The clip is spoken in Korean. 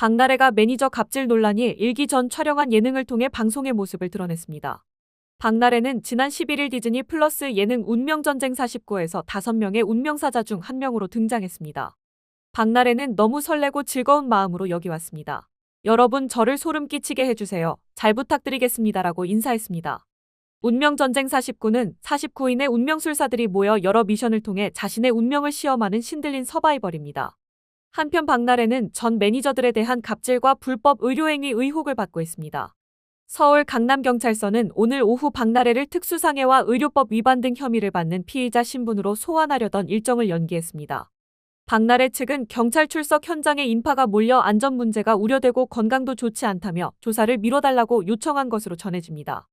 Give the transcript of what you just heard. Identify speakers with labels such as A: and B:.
A: 박나래가 매니저 갑질 논란이 일기 전 촬영한 예능을 통해 방송의 모습을 드러냈습니다. 박나래는 지난 11일 디즈니 플러스 예능 운명전쟁 49에서 5명의 운명사자 중 한 명으로 등장했습니다. 박나래는 너무 설레고 즐거운 마음으로 여기 왔습니다. 여러분 저를 소름 끼치게 해주세요. 잘 부탁드리겠습니다라고 인사했습니다. 운명전쟁 49는 49인의 운명술사들이 모여 여러 미션을 통해 자신의 운명을 시험하는 신들린 서바이벌입니다. 한편 박나래는 전 매니저들에 대한 갑질과 불법 의료행위 의혹을 받고 있습니다. 서울 강남경찰서는 오늘 오후 박나래를 특수상해와 의료법 위반 등 혐의를 받는 피의자 신분으로 소환하려던 일정을 연기했습니다. 박나래 측은 경찰 출석 현장에 인파가 몰려 안전 문제가 우려되고 건강도 좋지 않다며 조사를 미뤄달라고 요청한 것으로 전해집니다.